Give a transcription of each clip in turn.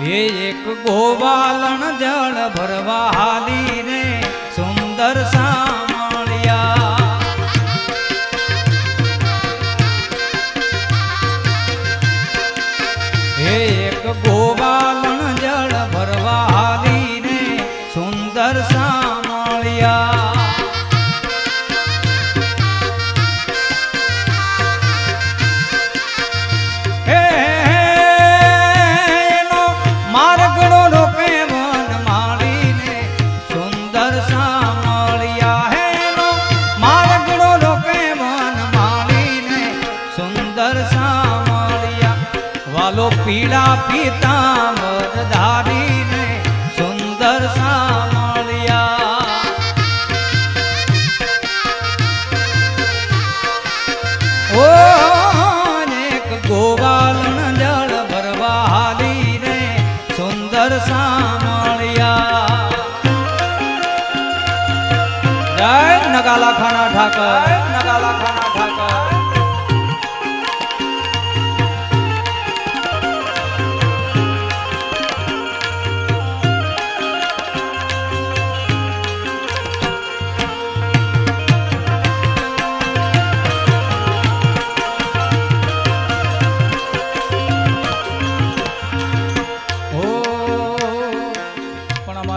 એ એક ગોવાલણ જળ ભરવા હાલી રે સુંદર સામળિયા વાલો પીળા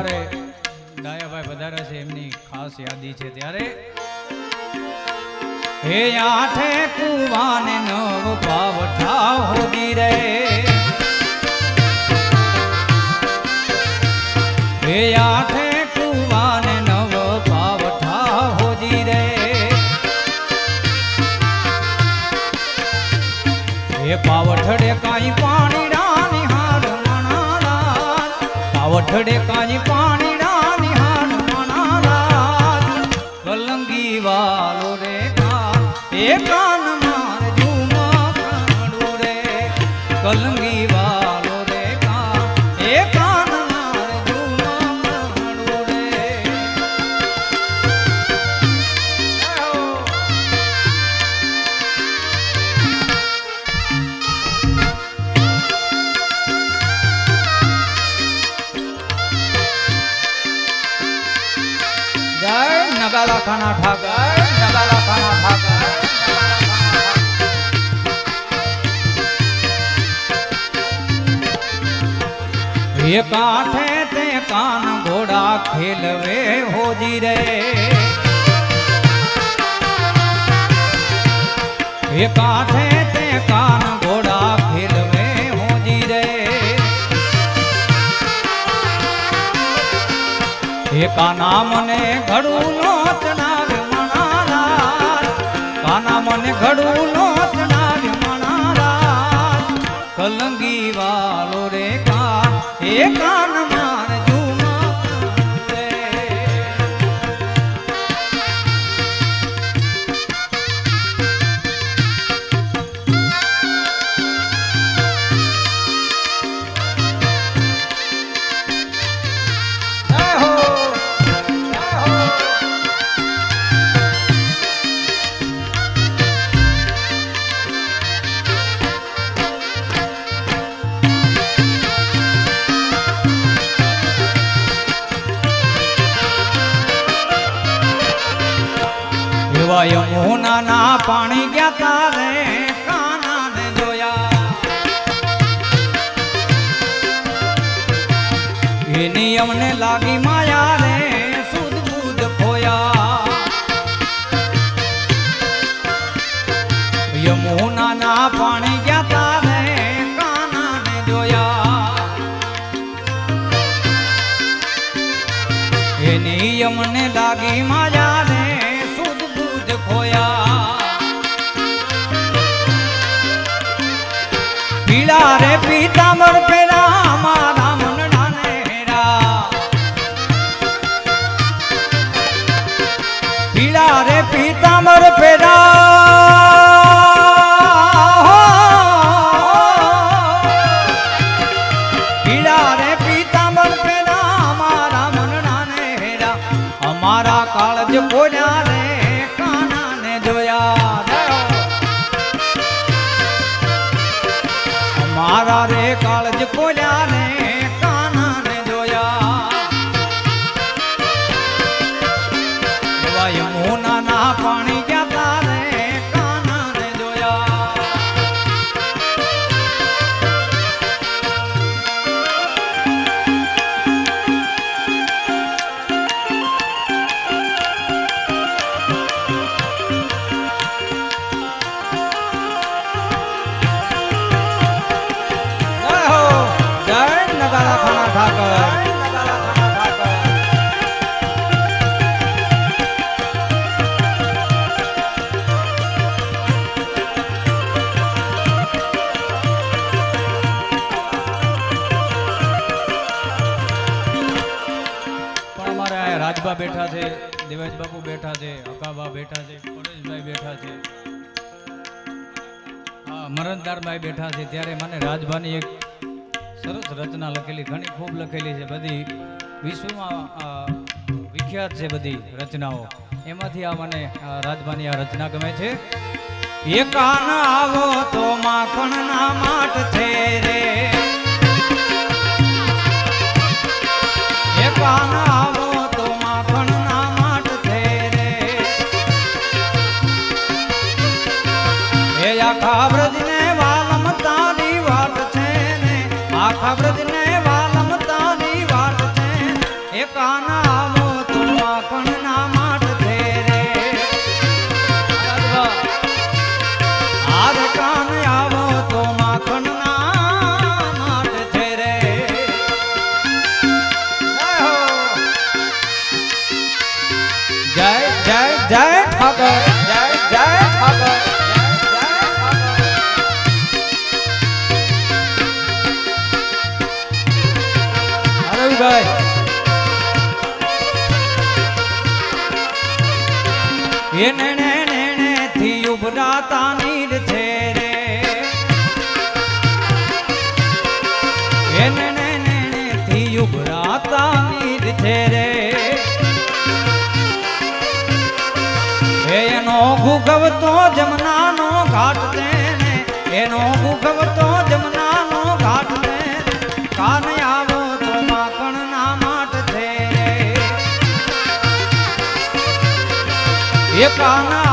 અમારે દાયાભાઈ વધારે છે, એમની ખાસ યાદી છે ત્યારે. હે આઠે કુવાને નવ ભાવ ઠાવ હોદી રે. હે આઠે કુવાને નવ ભાવ ઠાવ હોદી રે. હે પાવઠડે કાંઈ પાણી પાવઠડે કાંઈ એ કાંઠે તે કાન ઘોડા ખેલવે હોજી રે. એ કાંઠે તે કાન ઘોડા ખેલવે હોજી રે. એ કાના મને ઘડું નો ચડાવે મણારાજ કાના મને ઘડું એવા યમુનાના પાણી ગયા તારે કાનાને જોયા એની અમને લાગી માયા રે, સુદ બુદ ખોયા. યમુનાના પાણી ગયા તારે કાનાને જોયા એની અમને લાગી માયા પીળા રે પીતાંબર પેરા પીળા રે પીતાંબર પેરા મારા મનડાને હેરા. અમારા કાળજ કોલ્યા રે મારા રે. કાળજ કોલ્યા રાજબા બેઠા છે દેવાજ બાપુ બેઠા છે, અકાબા બેઠા છે, પરેશભાઈ બેઠા છે. મરણદારભાઈ બેઠા છે, ત્યારે મને રાજભાની એક સરસ રચના લખેલી, ઘણી ખૂબ લખેલી છે બધી. વિશ્વમાં વિખ્યાત છે બધી રચનાઓ. એમાંથી આ મને રાજભાની આ રચના ગમે છે. આવો તો માખણ ના માટ છે રે. આવો નેણે થી ઉભરાતા નીર છે રે. થી ઉભરાતા નીર છે રે. એનો ભૂગવતો જમનાનો ઘાટ ઘાટ તેને કાન એ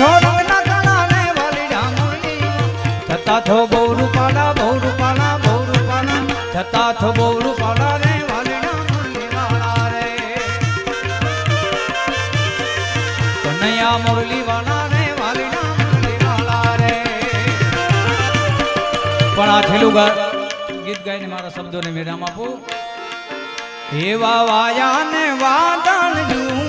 છો રંગના કાળા ને વાલી મુરલી છતાં છો બહુ રૂપાલા બહુ રૂપાલા બહુ રૂપાલા છતાં છો બહુ રૂપાલા રે વાલી મુરલી વાળા રે. કનૈયા મુરલી વાળા રે વાલી મુરલી વાળા રે. પણ આ છેલ્લું ગીત ગાઈને મારા શબ્દોને વિરામ આપું. એવા વાયા ને વાદળ ઝૂમટ્યા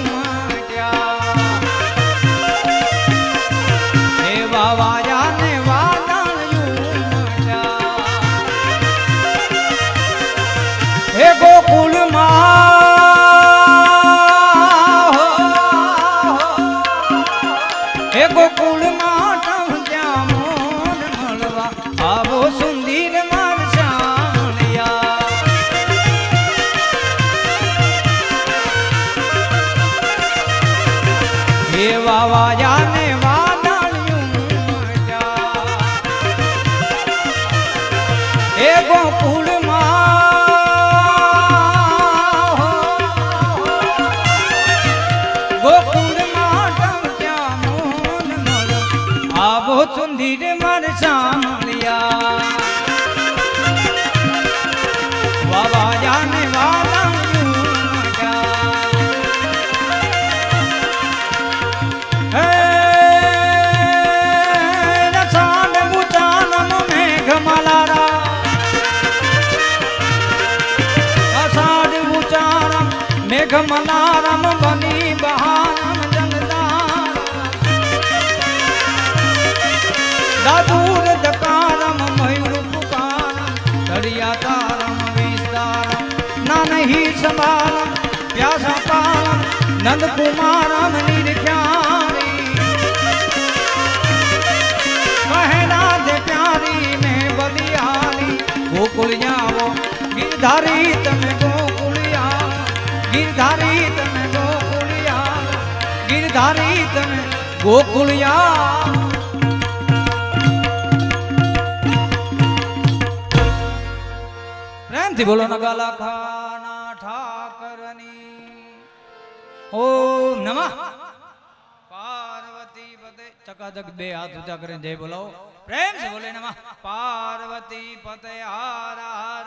ego વિસ્તારમ નાનહી સંભારમ પ્યાસા પારમ નંદ કુમારમ નિરખ્યારી મહેરા દે પ્યારી ને બલિયારી ગોકુળ જાવો ગિરધારી તમે ગોકુળિયા ગિરધારી તમે ગોકુળિયા ગિરધારી તમે ગોકુળિયા પ્રેમથી બોલો નગાલા ખાના ઓમ નમઃ. પાર્વતી પતે, ચકાચક બે હાથ ઊંચા કરીને જય બોલાવો. પ્રેમ બોલે નમઃ. પાર્વતી પતે, હાર હાર.